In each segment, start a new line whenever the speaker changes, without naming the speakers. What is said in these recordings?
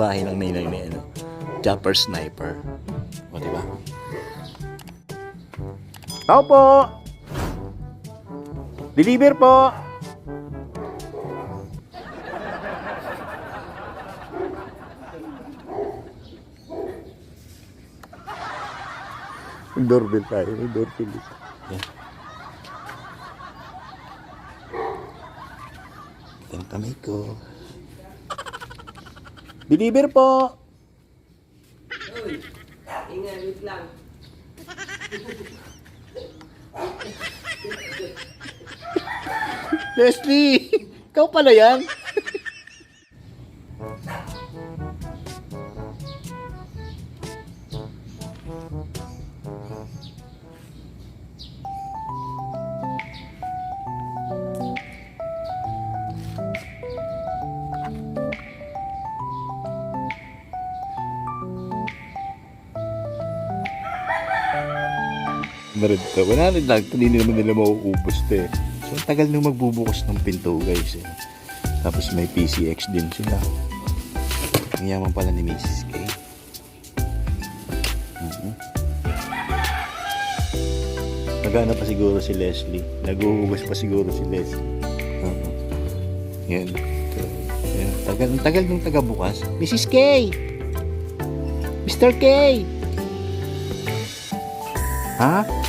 Bahay ng ninay ni ano, Jumper Sniper. O, diba? Tao po! Deliver po! Doorbell tayo. May doorbell dito. Yan. Yung kamay ko. Deliver po!
Ingat, wait lang.
Leslie! Ikaw pala yan? Meron to. Wala rin lang. Hindi naman nila mauubos to eh. So, ang tagal nung magbubukas ng pinto guys eh. Tapos may PCX din sila. Ang yaman pala ni Mrs. K. Mhm. Nagana pa siguro si Leslie. Naguhugas pa siguro si Leslie. Oo. Yan. Yan. Tagal, tagal nung taga bukas. Mrs. K! Mr. K! Ha?
Kita-kita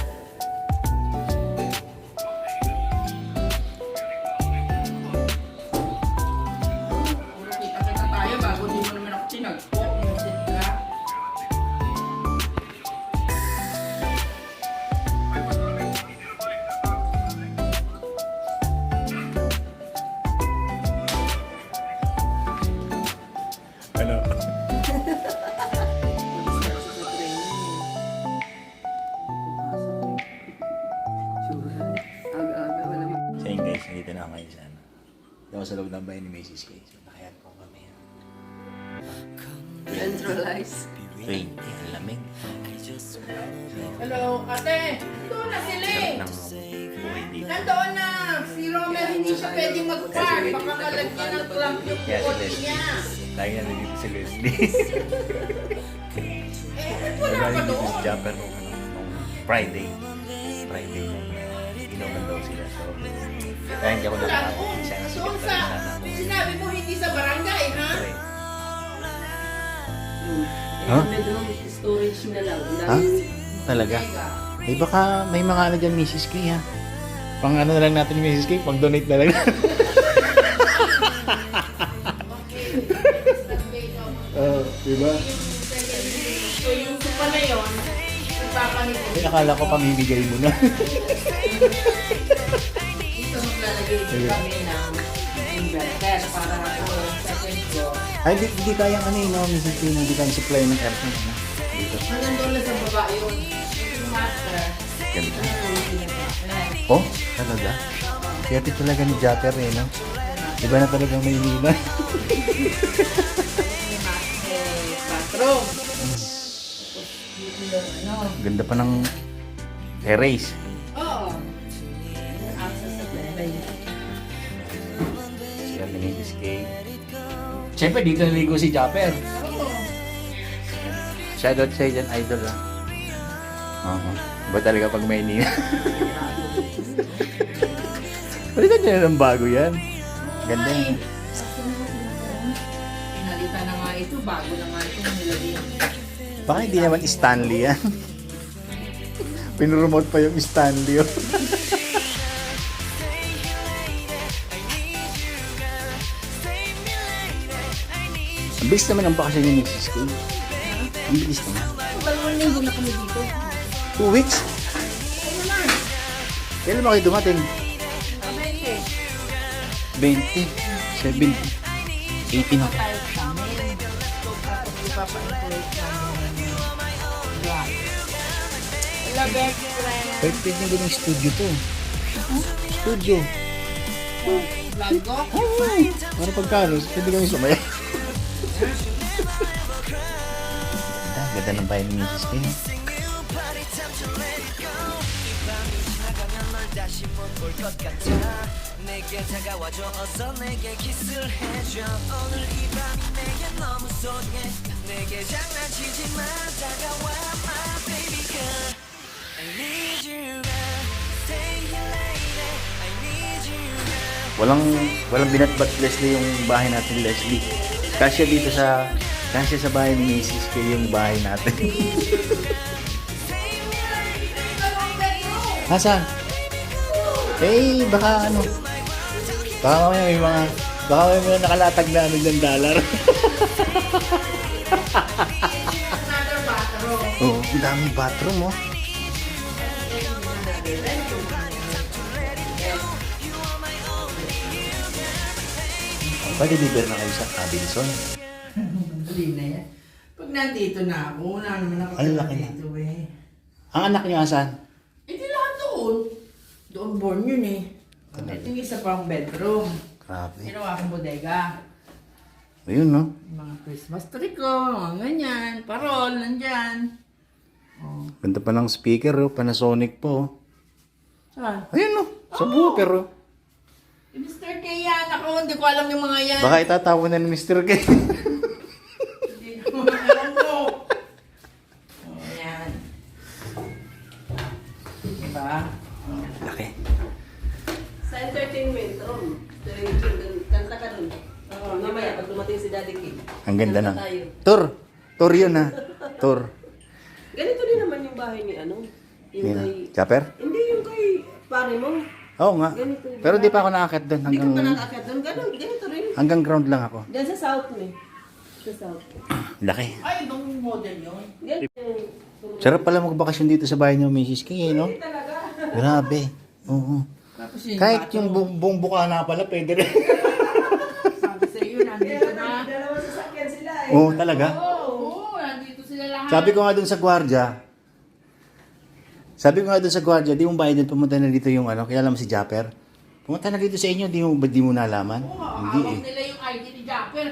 nandito na ako ngayon sa ano. Dito ako sa loob ng bahay ni Mrs. K. So nakayat po kami.
Centralize.
Rain, ang lamig.
Hello, ate. Doon na sila eh.
Buhay dito.
Nandoon na. Si Romel hindi siya pwedeng mag-park. Baka malagyan ng clamp yung
Kaya si
kotse
Leslie.
niya.
Lagi na dito si Leslie.
Eh, wala
Lagi
ka
dito si
doon?
Jumper nung, ano, nung Friday. Friday nung uh, inuman daw sila. So, kaya hindi ako
doon.
Sana si sana ako.
sinabi mo hindi sa barangay, ha?
Sorry.
Ha?
Huh?
Bedroom storage na lang.
Ha? Talaga? Eh baka may mga ano dyan Mrs. K ha. Pang ano na lang natin ni Mrs. K, pang donate na lang. Oo, di ba?
So yung supa na yun, ipapanito.
Eh, akala ko pamimigay mo na.
Din kami ng inverter para sa second floor.
Ay, hindi, hindi kayang ano yun, no, Mrs. K, hindi kayang supply ng aircon. Ano? Dito.
Ah, nandun na sa baba yun. Yung master.
Ganda.
Eh,
Oh, talaga? Kaya talaga ni Japper eh, no? Iba na talaga may
master bathroom. Dito yung ano.
Ganda pa ng terrace. Siyempre, dito naligo si Japper. Shoutout sa'yo dyan, idol ah. Oo. Ba talaga pag may nila? Palitan niya ng bago yan. Ganda yun.
Pinalitan na nga ito, bago na nga ito nilagay.
Baka hindi naman Stanley yan. Pinromote pa yung Stanley. Ang bilis naman ang bakasyon ni Mrs. K. Ang bilis naman.
Dalawang linggo na kami dito.
Two weeks?
Ano na?
Kailan ba kayo dumating?
Abente.
20, 70, 18 ako.
Tayo sa amin. Tapos ipapa-include namin ng vlog. Hello, best friend.
Perfect na din ang studio to. Studio.
Vlog ko?
Para pagkano, pwede kami sumaya. ganda ng bahay ni Mrs.
Kim.
Walang walang binatbat Leslie yung bahay natin Leslie. Kasya dito sa kasya sa bahay ni Mrs. K yung bahay natin. Nasaan? Eh, baka ano, baka mamaya may mga, baka may mga nakalatag na ano dyan dollar. Oo, oh, ang daming bathroom, oh. Pag-deliver na kayo sa Robinson.
Hindi na yan. Pag nandito na ako, wala naman ako
Ang laki na.
dito eh.
Ang anak niyo asan?
Eh di lahat doon. Doon born yun eh. Ito yung isa pang bedroom.
Grabe.
Ginawa akong bodega.
Ayun, no?
Yung Mga Christmas tree ko, mga ganyan. Parol, nandyan. Oh.
Ganda pa ng speaker, oh. Panasonic po. oh.
Saan?
Ayun, no? Sa woofer, oh.
Eh, Mr. K yan. Ako, hindi ko alam yung mga yan.
Baka itatawa na ni Mr. K.
Hindi ko alam ko. Oh, yan. Diba?
Laki.
Sa entertainment room. Television, kanta ka dun. Oo, mamaya pag dumating si Daddy King.
Ang ganda ng...
tayo.
Tour. Tour yun, ha? Tour.
Ganito din naman yung bahay ni ano. Yung
Yun,
kay...
Chopper?
Hindi yung kay pare mo.
Oo nga.
Ganito, di
Pero di pa ako nakakit doon.
Hindi ka
Hanggang,
pa nakakit doon. Ganun, ganito rin.
hanggang ground lang ako.
Diyan sa south ni. Sa south.
Laki.
Ay, ibang model yun.
Ganito.
Sarap pala magbakasyon dito sa bahay niyo, Mrs. K, eh, no?
Talaga.
Grabe. Oo.
Tapos yung
Kahit yung buong, buong bukana pala, pwede rin.
Sabi sa iyo, nandito na.
Dalawa
Oo, talaga.
Oo, oo, nandito sila lahat.
Sabi ko nga dun sa gwardiya, sabi ko nga dun sa gwardiya, di mo ba din pumunta na dito yung ano, kilala mo si Japper? Pumunta na dito sa inyo, di mo, ba di mo nalaman?
Oo,
Hindi
hawak
eh.
nila yung ID ni Japper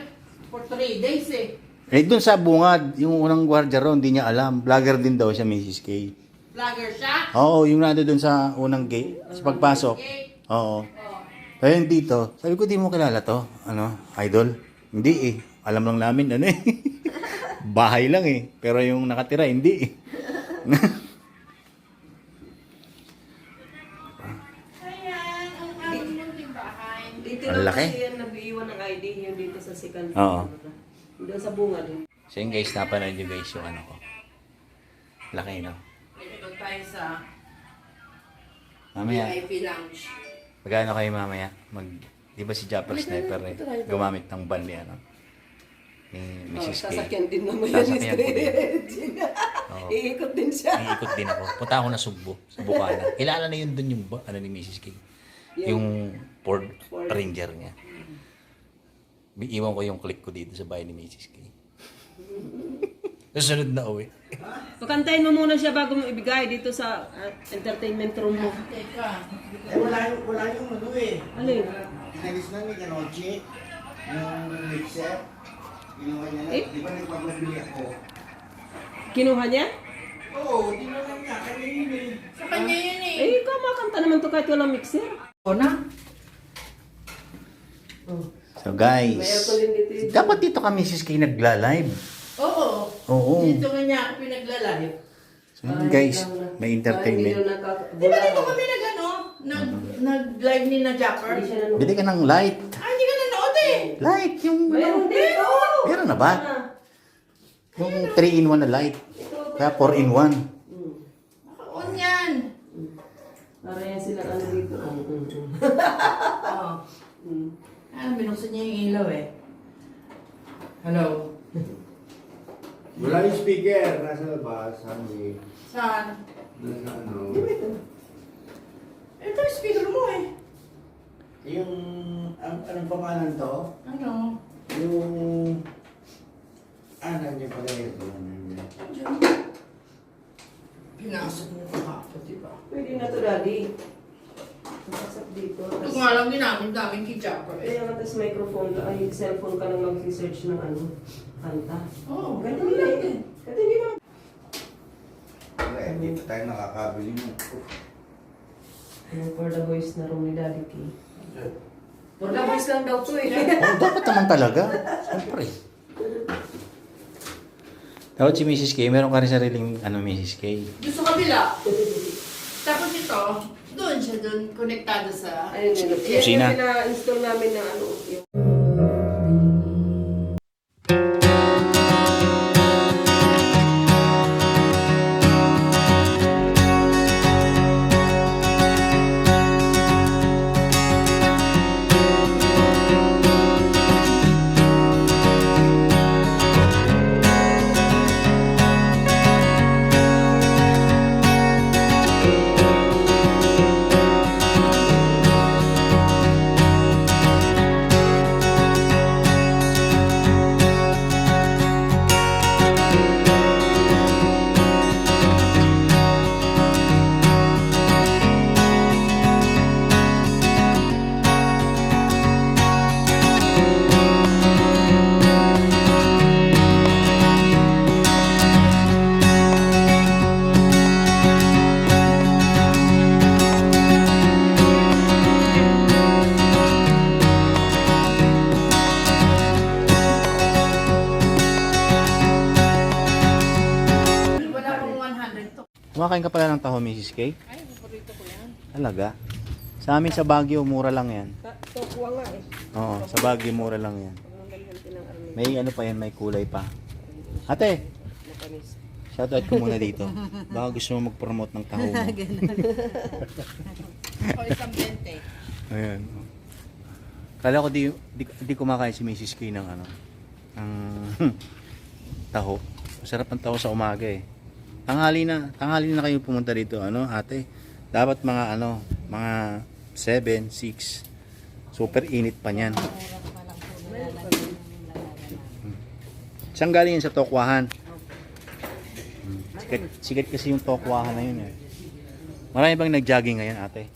for three days eh.
Eh, dun sa bungad, yung unang gwardiya ron, hindi niya alam. Vlogger din daw siya, Mrs. K.
Vlogger siya.
Oo, yung nando dun sa unang gate, sa pagpasok. Oo.
Oh.
Kaya yung dito, sabi ko, di mo kilala to? Ano, idol? Hindi eh. Alam lang namin, ano eh. Bahay lang eh. Pero yung nakatira, hindi eh.
Ayan, ang bahay.
Dito
Ang
lang
laki.
kasi yan nag-iwan ng ID dito sa second
Oo.
Doon sa bunga din.
So yun guys, napanood nyo guys yung ano ko. Laki no?
Dito tayo sa
Mamaya,
VIP lounge.
magkano kayo mamaya? Mag, di ba si Japper Sniper eh, gumamit ng van ni ano? Ni
Oh,
Mrs. K.
sasakyan din mamaya ni
Sasakyan ko din.
Stretch.
Oo.
Iikot din siya.
Iikot din ako. Punta ako na Sugbo, sa Bukana. Kilala na yun dun yung ba- ano ni Mrs. K. Yung Ford Ranger niya. Iiwan ko yung click ko dito sa bahay ni Mrs. K. Susunod na uwi.
Pakantayin mo muna siya bago mo ibigay dito sa ah, entertainment room mo.
Teka.
Eh, wala yung, wala yung ano eh.
Alin?
Inalis na ni Kanoche, yung mixer. Ginawa niya na,
Eh?
di ba nagpapabili ako?
Kinuha niya?
Oo, tinanong niya, kaya yun eh.
Sa kanya yun eh.
Eh, ikaw makanta naman to kahit walang mixer.
O na.
So guys, dapat dito kami Mrs. K nagla-live.
Oo.
Oo.
Dito nga niya ako pinaglalayo.
So yun, guys, may entertainment.
Di ba dito kami nag ano? Nag, nag-live ni na Japper?
Bili ka ng light.
Ah, hindi ka nanood eh.
Light, yung
Mayroon
ano.
dito!
Meron na ba? Yung 3 in 1 na light. Kaya 4 in 1.
Naka-on yan.
Para yan sila ano dito.
Oo. Ah, binuksan niya yung ilaw eh. Hello?
Wala yung speaker, nasa labas, sabi.
Saan?
Nasa ano.
Ito yung speaker mo eh.
Yung, ang, anong pangalan to?
Ano?
Yung, ah, nandiyan pala ito. nandiyan.
Pinasok mo pa kapot, di ba?
Pwede na to, daddy. Masasap dito.
Ito nga lang din namin daming kay Japper eh.
Kaya nga, tas microphone ka, ay cellphone ka nang mag-research ng ano, kanta.
Oo,
Ganun
ganun lang
lang.
din.
Kasi hindi
Wala, eh, hindi pa tayo nakakabili mo.
Yung for the boys na room ni Daddy K. For the boys lang daw to eh.
Oh, dapat naman talaga. Siyempre. Dapat si Mrs. K, meron ka rin sariling, ano, Mrs. K.
Gusto kabila. Tapos ito, doon siya doon, konektado sa...
Ayun yun. Yan
Kusina.
yung pina-install namin na ano. Yung
Kumakain ka pala ng taho, Mrs. K?
Ay, paborito ko yan.
Talaga? Sa amin sa Baguio, mura lang yan.
tokwa nga eh.
Oo, sa Baguio, mura lang yan. May ano pa yan, may kulay pa. Ate, shoutout ko muna dito. Baka gusto mo mag-promote ng taho mo.
O isang 20.
Ayan. Kala ko di, di, di kumakain si Mrs. K ng ano, ng taho. Masarap ang taho sa umaga eh. Tanghali na, tanghali na kayo pumunta dito, ano, ate. Dapat mga ano, mga 7, 6. Super init pa niyan. Hmm. Saan galing yun sa Tokwahan? Sikat, sikat kasi yung Tokwahan na yun eh. Marami bang nag-jogging ngayon, ate?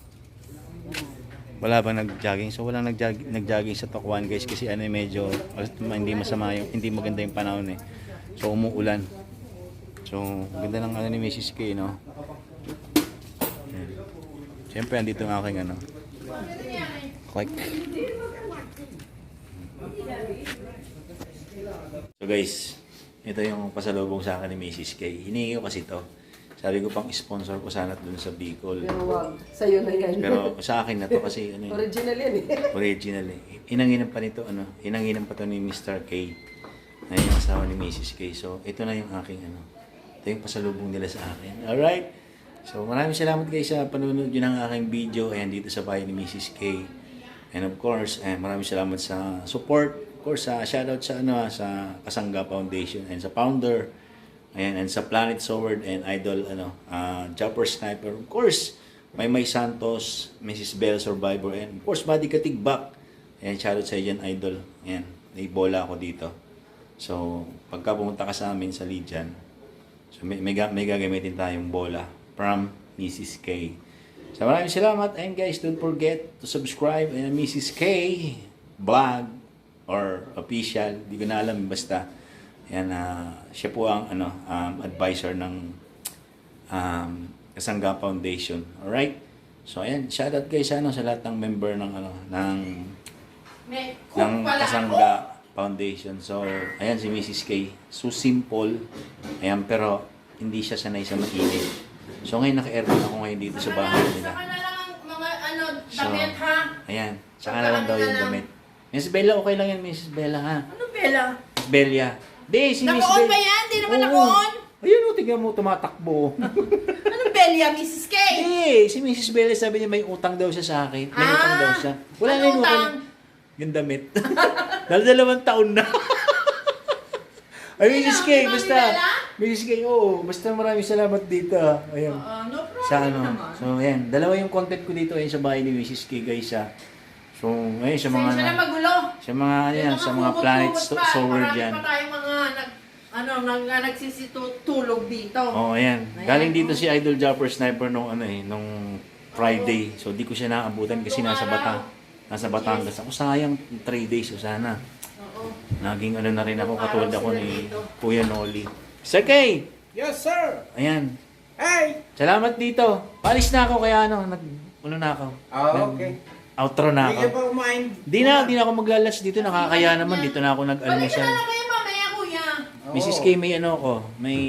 wala bang nag-jogging? So walang nag-jogging, nag-jogging sa Tokwan guys kasi ano eh, medyo hindi masama yung hindi maganda yung panahon eh. So umuulan. So ganda ng ano ni Mrs. K no. Yan. Siyempre andito ang aking ano. Click. So guys, ito yung pasalubong sa akin ni Mrs. K. Hiningi ko kasi to. Sabi ko pang sponsor ko sana dun sa Bicol.
Pero wag. Sa'yo na yan.
Pero sa akin na to kasi ano yun,
Original yan eh.
original eh. Inanginan pa nito ano, inanginan pa to ni Mr. K. Na yung asawa ni Mrs. K. So ito na yung aking ano. Ito yung pasalubong nila sa akin. Alright? So maraming salamat guys sa panunod yun ng aking video. Ayan dito sa bahay ni Mrs. K. And of course, eh, maraming salamat sa support. Of course, sa shoutout sa ano ah, sa Kasangga Foundation and sa founder. Ayan, and sa Planet Sword and Idol ano, ah Jumper Sniper. Of course, may May Santos, Mrs. Bell Survivor, and of course, Buddy Katigbak. Ayan, shoutout sa dyan, Idol. Ayan, may bola ako dito. So, pagka pumunta ka sa amin sa Lijan, so may, may, may gagamitin tayong bola from Mrs. K. So, maraming salamat. And guys, don't forget to subscribe and Mrs. K vlog or official. Hindi ko na alam. Basta, yan, ah, siya po ang ano, um, advisor ng um, Kasangga Foundation. Alright? So, ayan. Shoutout guys sa, ano, sa lahat ng member ng, ano, ng ng
pala ako.
Foundation. So, ayan si Mrs. K. So simple. Ayan, pero hindi siya sanay sa mainit. So ngayon naka-aircon ako ngayon dito sa bahay nila.
Saka na lang ang mga ano,
So,
damit ha.
Ayan, saka na lang daw yung damit. Miss Bella, okay lang yan, Mrs. Bella ha.
Ano Bella?
Miss Belia. Di, si
Naka-on
Bella.
ba yan? Di naman naka-on.
Ayun o, tingnan mo, tumatakbo.
Ano Bella, Mrs. K?
Hindi, si Mrs. Bella sabi niya may utang daw siya sa akin. May
Ah,
utang daw siya. Wala
ano
na yung
utang?
Yung damit. Dahil dalawang taon na. Ay, Mrs. K, basta. Mrs. K, oo. Basta maraming salamat dito. ah. Ayan.
Ah, no problem
sa ano.
naman.
So, ayan. Dalawa yung content ko dito ayun sa bahay ni Mrs. K, guys, ah. So, ayun, sa mga...
Pasensya na magulo.
Sa mga, ano yan, sa mga planet so, sower dyan.
Marami pa tayong mga nag, ano, nag, nagsisitulog dito.
Oo, oh, ayan.
Ayan,
Galing dito
oh.
si Idol Jumper Sniper nung ano eh, nung Friday. So, di ko siya naabutan kasi
Nung
nasa
araw.
Batang. Nasa Batangas. Ako sayang 3 days. So, sana.
Oo.
Naging ano na rin ako, katulad ako ni
dito.
Kuya Noli. Sir Kay!
Yes, sir!
Ayan.
Hey!
Salamat dito. Palis na ako kaya ano, nag, ano na ako.
Ah, okay.
Outro na
Hindi ka
ako.
pa kumain.
Di na, di na ako mag-lunch dito. Nakakaya naman. Dito na ako
Balik ka
nag-almusal.
na lang kayo mamaya, kuya.
Mrs. K, may ano ako. May